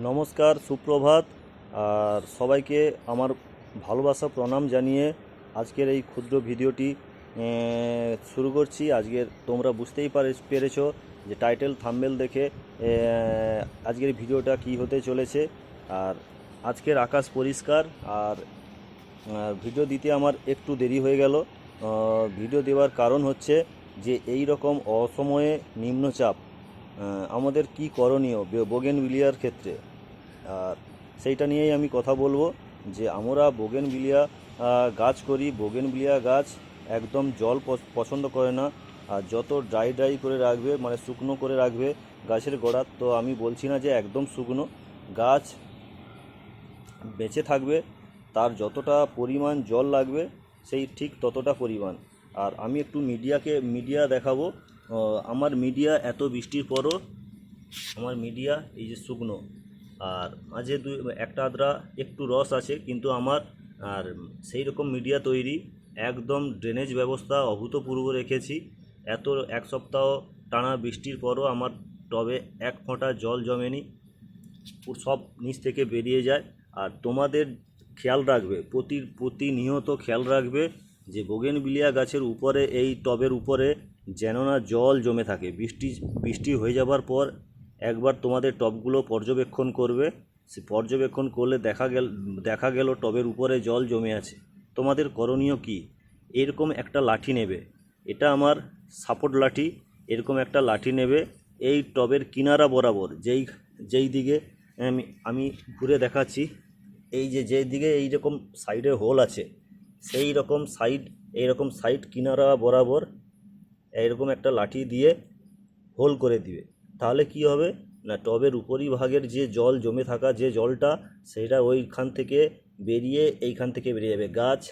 নমস্কার, সুপ্রভাত, আর সবাইকে আমার ভালোবাসা, প্রণাম জানিয়ে আজকের এই ক্ষুদ্র ভিডিওটি শুরু করছি। আজকের তোমরা বুঝতেই পারে, পেরেছ যে টাইটেল থাম্বেল দেখে আজকের ভিডিওটা কি হতে চলেছে। আর আজকের আকাশ পরিষ্কার, আর ভিডিও দিতে আমার একটু দেরি হয়ে গেল। ভিডিও দেওয়ার কারণ হচ্ছে যে এই রকম অসময়ে নিম্নচাপ আমাদের কি করণীয় বোগেন বিলিয়ার ক্ষেত্রে? আর সেইটা নিয়েই আমি কথা বলব যে আমরা বোগেন বিলিয়া গাছ করি। বোগেন বিলিয়া গাছ একদম জল পছ- পছন্দ করে না। আর যত ড্রাই ড্রাই করে রাখবে মানে শুকনো করে রাখবে গাছের গোড়া, তো আমি বলছি না যে একদম শুকনো। গাছ বেঁচে থাকবে, তার যতটা পরিমাণ জল লাগবে, সেই ঠিক ততটা পরিমাণ। আর আমি একটু মিডিয়াকে, মিডিয়া দেখাবো। আমার মিডিয়া এত বৃষ্টির পরও আমার মিডিয়া এই যে শুকনো। আর মাঝে দুই, একটা আদ্রা একটু রস আছে, কিন্তু আমার আর সেই রকম মিডিয়া তৈরি, একদম ড্রেনেজ ব্যবস্থা অভূতপূর্ব রেখেছি। এত, এক সপ্তাহ টানা বৃষ্টির পরও আমার টবে এক ফোঁটা জল জমেনি সব নিচ থেকে বেরিয়ে যায়। আর তোমাদের খেয়াল রাখবে, প্রতি, প্রতিনিয়ত খেয়াল রাখবে যে বোগেনবিলিয়া গাছের উপরে, এই টবের উপরে যেন না জল জমে থাকে। বৃষ্টি বৃষ্টি হয়ে যাবার পর একবার তোমাদের টবগুলো পর্যবেক্ষণ করবে। সে পর্যবেক্ষণ করলে দেখা গেল দেখা গেল টবের উপরে জল জমে আছে। তোমাদের করণীয় কি? এরকম একটা লাঠি নেবে। এটা আমার সাপোর্ট লাঠি। এরকম একটা লাঠি নেবে। এই টবের কিনারা বরাবর যেই যেই দিকে আমি আমি ঘুরে দেখাচ্ছি, এই যে যেই দিকে এই রকম সাইডে হোল আছে সেই রকম সাইড এই রকম সাইড কিনারা বরাবর এইরকম একটা লাঠি দিয়ে হোল করে দিবে। তাহলে কি হবে? না, টবের উপরি ভাগের যে জল জমে থাকা যে জলটা, সেটা ওইখান থেকে বেরিয়ে এইখান থেকে বেরিয়ে যাবে। গাছ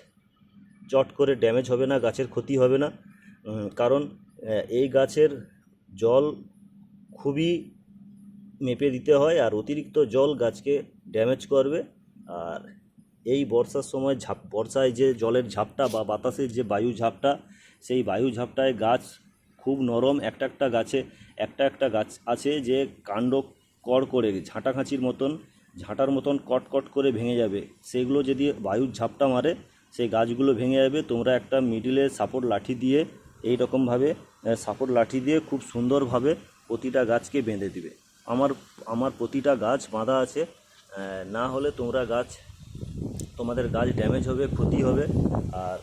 চট করে ড্যামেজ হবে না, গাছের ক্ষতি হবে না। কারণ এই গাছের জল খুবই মেপে দিতে হয় আর অতিরিক্ত জল গাছকে ড্যামেজ করবে। আর এই বর্ষার সময় ঝাপ, বর্ষায় যে জলের ঝাপটা বা বাতাসের যে বায়ু ঝাপটা, সেই বায়ু ঝাপটায় গাছ খুব নরম একটা একটা গাছে, একটা একটা গাছ আছে যে কাণ্ড কড় করে, ঝাঁটাখাঁচির মতন, ঝাঁটার মতন কট কট করে ভেঙে যাবে। সেগুলো যদি বায়ুর ঝাপটা মারে, সেই গাছগুলো ভেঙে যাবে। তোমরা একটা মিডিলে সাপোর্ট লাঠি দিয়ে এই রকমভাবে সাপোর্ট লাঠি দিয়ে খুব সুন্দরভাবে প্রতিটা গাছকে বেঁধে দিবে। আমার আমার প্রতিটা গাছ বাঁধা আছে না হলে তোমরা গাছ তোমাদের গাছ ড্যামেজ হবে, ক্ষতি হবে। আর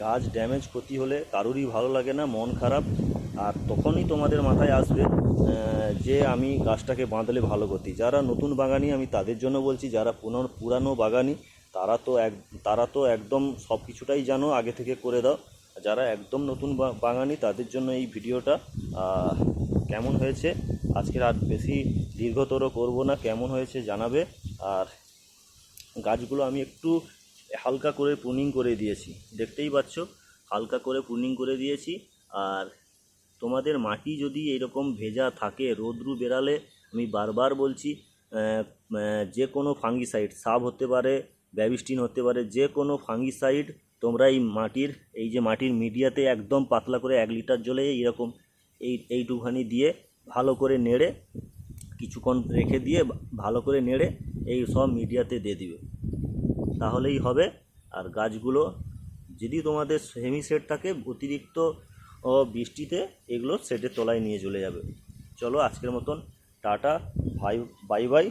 গাছ ড্যামেজ ক্ষতি হলে কারোরই ভালো লাগে না, মন খারাপ। আর তখনই তোমাদের মাথায় আসবে যে আমি গাছটাকে বাঁধলে ভালো করতি। যারা নতুন বাগানি, আমি তাদের জন্য বলছি, যারা পুনর পুরানো বাগানি, তারা তো এক, তারা তো একদম সব কিছুটাই জানো, আগে থেকে করে দাও। যারা একদম নতুন বা- বাগানি, তাদের জন্য এই ভিডিওটা কেমন হয়েছে? আজকের আর বেশি দীর্ঘতর করব না, কেমন হয়েছে জানাবে। আর গাছগুলো আমি একটু হালকা করে প্রুনিং করে দিয়েছি। দেখতেই পাচ্ছ, হালকা করে প্রুনিং করে দিয়েছি। আর তোমাদের মাটি যদি এরকম ভেজা থাকে, রোদ্রু বেরালে আমি বারবার বলছি যে কোনো ফাঙ্গিসাইড সাব হতে পারে ব্যাবিস্টিন হতে পারে, যে কোনো ফাঙ্গিসাইড তোমরা এই মাটির, এই যে মাটির মিডিয়াতে একদম পাতলা করে এক লিটার জলে এইরকম এই, এইটুখানি দিয়ে ভালো করে নেড়ে, কিছুক্ষণ রেখে দিয়ে ভালো করে নেড়ে এই সব মিডিয়াতে দিয়ে দিবে। তাহলেই হবে। আর গাছগুলো যদি তোমাদের সেমি সেট থাকে, অতিরিক্ত বৃষ্টিতে এগুলো সেটের তলায় নিয়ে চলে যাবে। চলো আজকের মতন, টাটা, ভাই বাই বাই